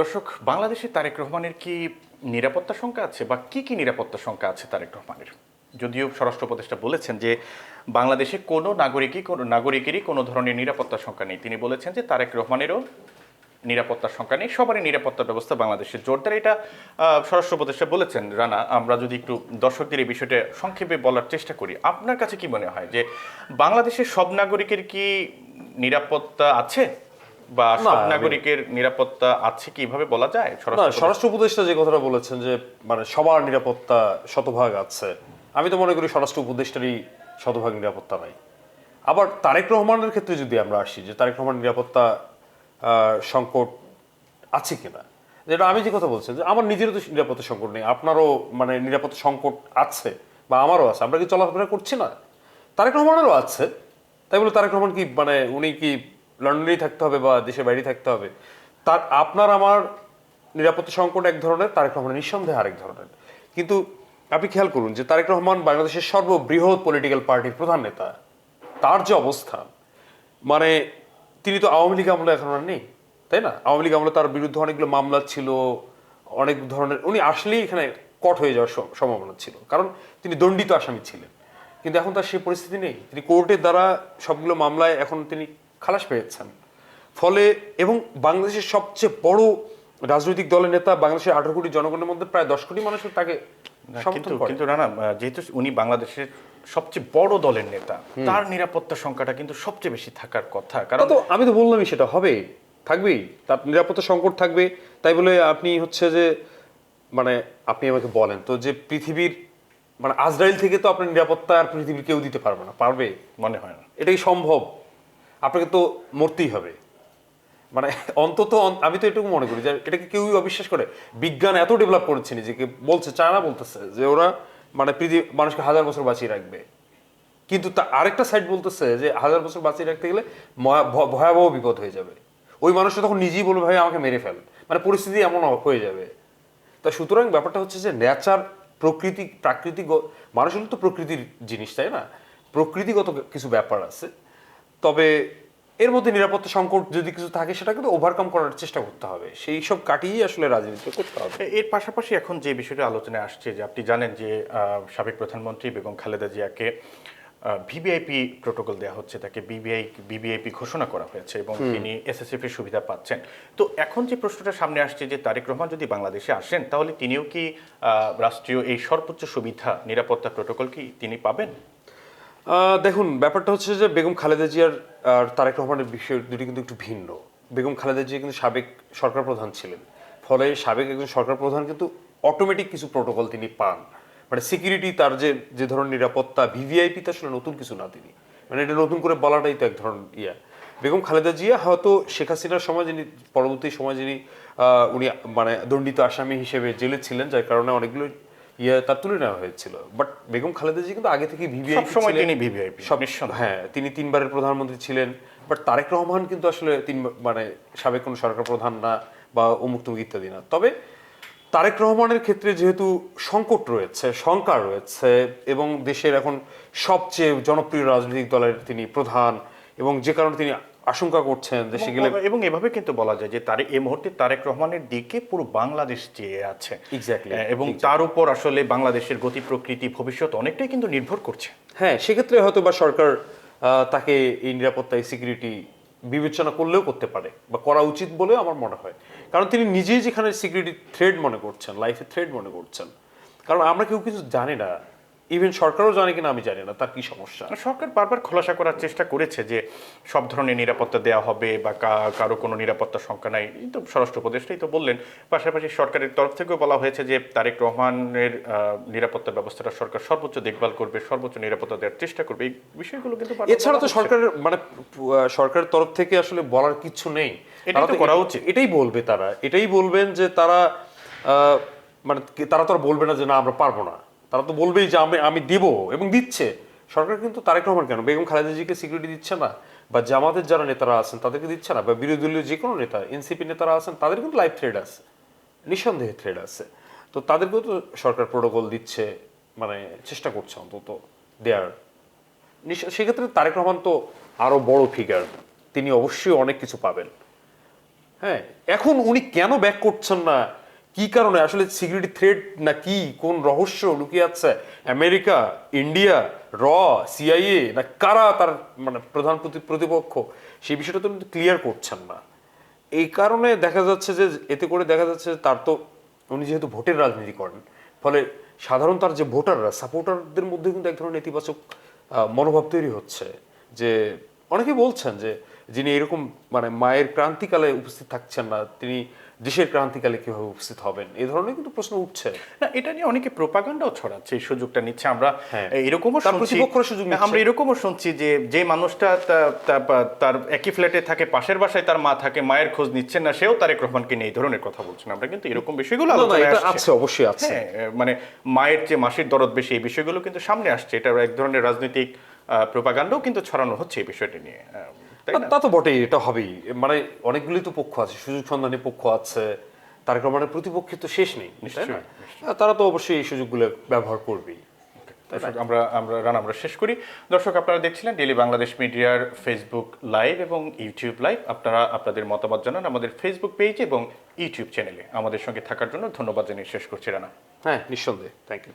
দর্শক, বাংলাদেশে তারেক রহমানের কি নিরাপত্তা শঙ্কা আছে বা কি কি নিরাপত্তা শঙ্কা আছে তারেক রহমানের? যদিও স্বরাষ্ট্র উপদেষ্টা বলেছেন যে বাংলাদেশে কোনো নাগরিকই, কোনো নাগরিকেরই কোনো ধরনের নিরাপত্তা শঙ্কা নেই। তিনি বলেছেন যে তারেক রহমানেরও নিরাপত্তার সংখ্যা নেই। সবারই নিরাপত্তা ব্যবস্থা বাংলাদেশের জোরদার এটা স্বরাষ্ট্র উপদেষ্টা বলেছেন। রানা, আমরা যদি একটু দর্শকদের এই বিষয়টা সংক্ষেপে বলার চেষ্টা করি, আপনার কাছে কি মনে হয় যে বাংলাদেশের সব নাগরিকের কি নিরাপত্তা আছে? বা সব নাগরিকের নিরাপত্তা আছে কি এভাবে বলা যায়? স্বরাষ্ট্র উপদেষ্টা- যে কথাটা বলেছেন যে মানে সবার নিরাপত্তা শতভাগ আছে। আমি তো মনে করি স্বরাষ্ট্র উপদেষ্টারই শতভাগ নিরাপত্তা নাই। আবার তারেক রহমানের ক্ষেত্রে যদি আমরা আসি যে তারেক রহমান নিরাপত্তা সংকট আছে কিনা? যেটা আমি যে কথা বলছি যে আমার নিজেরও তো নিরাপত্তা সংকট নেই। আপনারও মানে নিরাপত্তা সংকট আছে বা আমারও আছে। আমরা কি চলাফেরা করছি না? তারেক রহমানেরও আছে। তাই বলে তারেক রহমান কি মানে উনি কি লন্ডনেই থাকতে হবে বা দেশের বাইরে থাকতে হবে। তার, আপনার আমার নিরাপত্তা সংকট এক ধরনের, তারেক রহমান নিঃসন্দেহে আরেক ধরনের। কিন্তু আপনি খেয়াল করুন যে তারেক রহমান বাংলাদেশের সর্ববৃহৎ পলিটিক্যাল পার্টির প্রধান নেতা। তার যে অবস্থান মানে তিনি তো আওয়ামী লীগ আমলে এখন আর নেই, তাই না? আওয়ামী লীগ আমলে তার বিরুদ্ধে অনেকগুলো মামলা ছিল, অনেক ধরনের, উনি আসলেই এখানে কট হয়ে যাওয়ার সম্ভাবনা ছিল। কারণ তিনি দণ্ডিত আসামি ছিলেন। কিন্তু এখন তার সেই পরিস্থিতি নেই। তিনি কোর্টের দ্বারা সবগুলো মামলায় এখন তিনি খালাস পেয়েছেন। ফলে এবং বাংলাদেশের সবচেয়ে বড় রাজনৈতিক দলের নেতা বাংলাদেশের আঠারো কোটি জনগণের মধ্যে প্রায় দশ কোটি মানুষ তাকে কিন্তু কিন্তু রানা আহ, যেহেতু উনি বাংলাদেশের সবচেয়ে বড় দলের নেতা তার নিরাপত্তা সংখ্যাটা কিন্তু সবচেয়ে বেশি থাকার কথা। কারণ তো আমি তো বললামই সেটা হবে। থাকবেই। তার নিরাপত্তা সংকট থাকবে। তাই বলে আপনি হচ্ছে যে মানে আপনি আমাকে বলেন তো যে পৃথিবীর মানে আজরাইল থেকে তো আপনার নিরাপত্তা আর পৃথিবীর কেউ দিতে পারবে না পারবে? মনে হয় না। এটাই সম্ভব? আপনাকে তো মরতেই হবে। মানে অন্তত আমি তো এটুকু মনে করি যে এটাকে কেউই অবিশ্বাস করে। বিজ্ঞান এত ডেভেলপ করেছে নিজেকে, বলছে, চায়না বলতেছে যে ওরা মানে পৃথিবী, মানুষকে হাজার বছর বাঁচিয়ে রাখবে। কিন্তু তা আরেকটা সাইড বলতেছে যে হাজার বছর বাঁচিয়ে রাখতে গেলে ভয়াবহ বিপদ হয়ে যাবে। ওই মানুষটা তখন নিজেই বলবে, ভাই, আমাকে মেরে ফেল। মানে পরিস্থিতি এমন হয়ে যাবে। তা সুতরাং ব্যাপারটা হচ্ছে যে নেচার প্রকৃতি, প্রাকৃতিক মানুষ তো প্রকৃতির জিনিস, তাই না? প্রকৃতিগত কিছু ব্যাপার আছে। তবে এর মধ্যে নিরাপত্তা সংকট যদি কিছু থাকে সেটাকে তো ওভারকাম করার চেষ্টা করতে হবে। সেই সব কাটিয়েই আসলে রাজনীতি করতে হবে। এর পাশাপাশি এখন যে বিষয়টা আলোচনায় আসছে যে আপনি জানেন যে সাবেক প্রধানমন্ত্রী বেগম খালেদা জিয়াকে ভিভিআইপি প্রোটোকল দেওয়া হচ্ছে তাকে বিবিআই বিবিআইপি ঘোষণা করা হয়েছে এবং তিনি এসএসএফ এর সুবিধা পাচ্ছেন। তো এখন যে প্রশ্নটা সামনে আসছে যে তারেক রহমান যদি বাংলাদেশে আসেন তাহলে তিনিও কি আহ, রাষ্ট্রীয় এই সর্বোচ্চ সুবিধা নিরাপত্তা প্রোটোকল কি তিনি পাবেন? দেখুন, ব্যাপারটা হচ্ছে যে বেগম খালেদা জিয়ার আর তারেক রহমানের বিষয় দুটি কিন্তু একটু ভিন্ন। বেগম খালেদা জিয়া কিন্তু সাবেক সরকার প্রধান ছিলেন। ফলে সাবেক একজন সরকার প্রধান কিন্তু অটোমেটিক কিছু প্রোটোকল তিনি পান। মানে সিকিউরিটি তার যে যে ধরনের নিরাপত্তা ভিভিআইপি তো আসলে নতুন কিছু না তিনি। মানে এটা নতুন করে বলাটাই তো এক ধরনের ইয়া। বেগম খালেদা জিয়া হয়তো শেখ হাসিনার সময় যিনি, পরবর্তী সময় যিনি উনি মানে দণ্ডিত আসামি হিসেবে জেলে ছিলেন, যার কারণে অনেকগুলো ইয়ে তার তুলে নেওয়া হয়েছিল। বাট বেগম খালেদা জি কিন্তু আগে থেকে ভিভিআইপি সবসময় তিনি ভিভিআইপি সব হ্যাঁ তিনি তিনবারের প্রধানমন্ত্রী ছিলেন। বাট তারেক রহমান কিন্তু আসলে তিন মানে সাবেক কোনো সরকার প্রধান না বা অমুক তমুক ইত্যাদি না। তবে তারেক রহমানের ক্ষেত্রে যেহেতু সংকট রয়েছে শঙ্কা রয়েছে এবং দেশের এখন সবচেয়ে জনপ্রিয় রাজনৈতিক দলের তিনি প্রধান এবং যে কারণে তিনি আশঙ্কা করছেন দেশে গেলে এবং এভাবে কিন্তু বলা যায় যে তার এই মুহূর্তে তারেক রহমানের দিকে পুরো বাংলাদেশ চেয়ে আছে। আহ, এবং তার উপর আসলে বাংলাদেশের গতি প্রকৃতি ভবিষ্যৎ অনেকটাই কিন্তু নির্ভর করছে। হ্যাঁ সেক্ষেত্রে হয়তো বা সরকার তাকে এই নিরাপত্তা এই সিকিউরিটি বিবেচনা করলেও করতে পারে বা করা উচিত বলেও আমার মনে হয়। কারণ তিনি নিজেই যেখানে সিকিউরিটি থ্রেড মনে করছেন লাইফে থ্রেড মনে করছেন। কারণ আমরা কেউ কিছু জানি না ইভেন সরকারও জানে কিনা আমি জানি না তার কি সমস্যা? সরকার বারবার খোলাসা করার চেষ্টা করেছে যে সব ধরনের নিরাপত্তা দেওয়া হবে বা কারও কোনো নিরাপত্তা সংখ্যা নাই। এই তো স্বরাষ্ট্র উপদেষ্টাই তো বললেন। পাশাপাশি সরকারের তরফ থেকেও বলা হয়েছে যে তারেক রহমানের নিরাপত্তা ব্যবস্থাটা সরকার সর্বোচ্চ দেখভাল করবে সর্বোচ্চ নিরাপত্তা দেওয়ার চেষ্টা করবে। এই বিষয়গুলো কিন্তু এছাড়া তো। সরকারের মানে সরকারের তরফ থেকে আসলে বলার কিছু নেই। এটা তো করা উচিত। এটাই বলবে তারা। এটাই বলবেন যে তারা মানে তারা তো আর বলবে না যে না আমরা পারব না। তারা তো বলবেই যে আমি আমি দিব এবং দিচ্ছে। সরকার কিন্তু তারেক রহমান কেন? বেগম খালেদা জিকে সিকিউরিটি দিচ্ছে না? বা জামাতের যারা নেতারা আছেন, তাদেরকে দিচ্ছে না? বা বিরোধী দলীয় যে কোনো নেতা এনসিপি নেতারা আছেন, তাদের কিন্তু লাইফ থ্রেড আছে। নিঃসন্দেহে থ্রেড আছে। তো তাদেরকেও তো সরকার প্রোটোকল দিচ্ছে মানে চেষ্টা করছে অন্তত। দেয়ার সেক্ষেত্রে তারেক রহমান তো আরও বড় ফিগার তিনি অবশ্যই অনেক কিছু পাবেন। হ্যাঁ এখন উনি কেন ব্যাক করছেন না? কি কারণে? আসলে সিকিউরিটি থ্রেড না কি? কোন রহস্য লুকিয়ে আছে? আমেরিকা, ইন্ডিয়া, র সিআইএ না কারা তার মানে প্রধান প্রতি- প্রতিপক্ষ? সেই বিষয়টা তো ক্লিয়ার করছেন না। এই কারণে দেখা যাচ্ছে যে, এতে করে দেখা যাচ্ছে তার তো উনি যেহেতু ভোটের রাজনীতি করেন, ফলে সাধারণ তার যে ভোটাররা সাপোর্টারদের মধ্যে কিন্তু এক ধরনের নেতিবাচক মনোভাব তৈরি হচ্ছে। যে অনেকে বলছেন যে, যিনি এরকম মানে মায়ের ক্রান্তিকালে উপস্থিত থাকছেন না, তিনি দেশের ক্রান্তিকালে কীভাবে উপস্থিত হবেন? এই ধরনের কিন্তু প্রশ্ন উঠছে। না এটা নিয়ে অনেকে প্রোপাগান্ডাও ছড়াচ্ছে এই সুযোগটা নিচ্ছে। আমরা হ্যাঁ। এরকমও শুনছি। সুযোগ আমরা এরকমও শুনছি যে যে মানুষটা তার একই ফ্ল্যাটে থাকে পাশের বাসায় তার মা থাকে মায়ের খোঁজ নিচ্ছেন না সেও তারেক রহমানকে নিয়ে এই ধরনের কথা বলছেন। আমরা কিন্তু এরকম বিষয়গুলো। আছে অবশ্যই আছে। হ্যাঁ মানে মায়ের যে মাসির দরদ বেশি এই বিষয়গুলো কিন্তু সামনে আসছে। এটা এক ধরনের রাজনৈতিক প্রোপাগান্ডাও কিন্তু ছড়ানো হচ্ছে এই বিষয়টি নিয়ে। তা তো বটেই এটা হবেই। মানে অনেকগুলি তো পক্ষ আছে সুযোগ সন্ধানী পক্ষ আছে তারেক রহমানের প্রতিপক্ষে তো শেষ নেই তারা তো অবশ্যই এই সুযোগগুলো ব্যবহার করবেই। দর্শক আমরা আমরা রান আমরা শেষ করি। দর্শক আপনারা দেখছিলেন ডেলি বাংলাদেশ মিডিয়ার ফেসবুক লাইভ এবং ইউটিউব লাইভ আপনারা আপনাদের মতামত জানান আমাদের ফেসবুক পেজ এবং ইউটিউব চ্যানেলে আমাদের সঙ্গে থাকার জন্য ধন্যবাদ জানিয়ে শেষ করছি রানা। হ্যাঁ নিঃসন্দেহে। Thank you